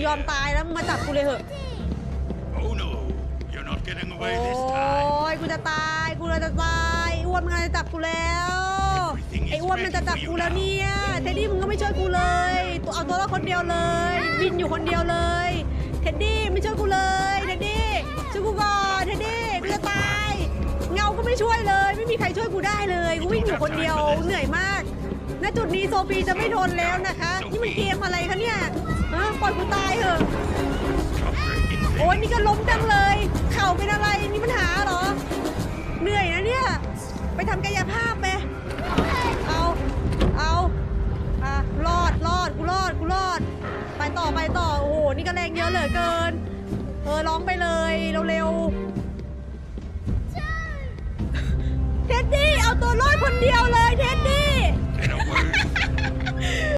กูยอมตายแล้วมึงมาจับกูเลยเหอะ Oh no, you're not getting โอ้ away this time. ยกูจะตายกูเลยจะตายอ้วนมันจะจับกูแล้วไอ้อ้วนมันจะจับกูแล้วเนี่ยเท็ดดี้มึงก็ไม่ช่วยกูเลยตัวเอาตัวรอดคนเดียวเลยบินอยู่คนเดียวเลยเท็ดดี้ไม่ช่วยกูเลยเท็ดดี้ช่วยกูก่อนเท็ดดี้กูจะตายเงาก็ไม่ช่วยเลย ไม่มีใครช่วยกูได้เลยกูวิ่งอยู่คนเดียวเหนื่อยมากณจุดนี้โซฟีจะไม่ทนแล้วนะคะนี่มันเกมอะไรคะเนี่ยฮะปล่อย ยนี่ก็ล้มจังเลย เข่าเป็นอะไรมีปัญหาเหรอ เหนื่อยนะเนี่ย ไปทำกายภาพไปเอา เอาอะรอดรอดกูรอดกูรอด ไปต่อไปต่อ โอ้โห นี่ก็แรงเยอะเหลือเกิน เออร้องไปเลยเร็วๆ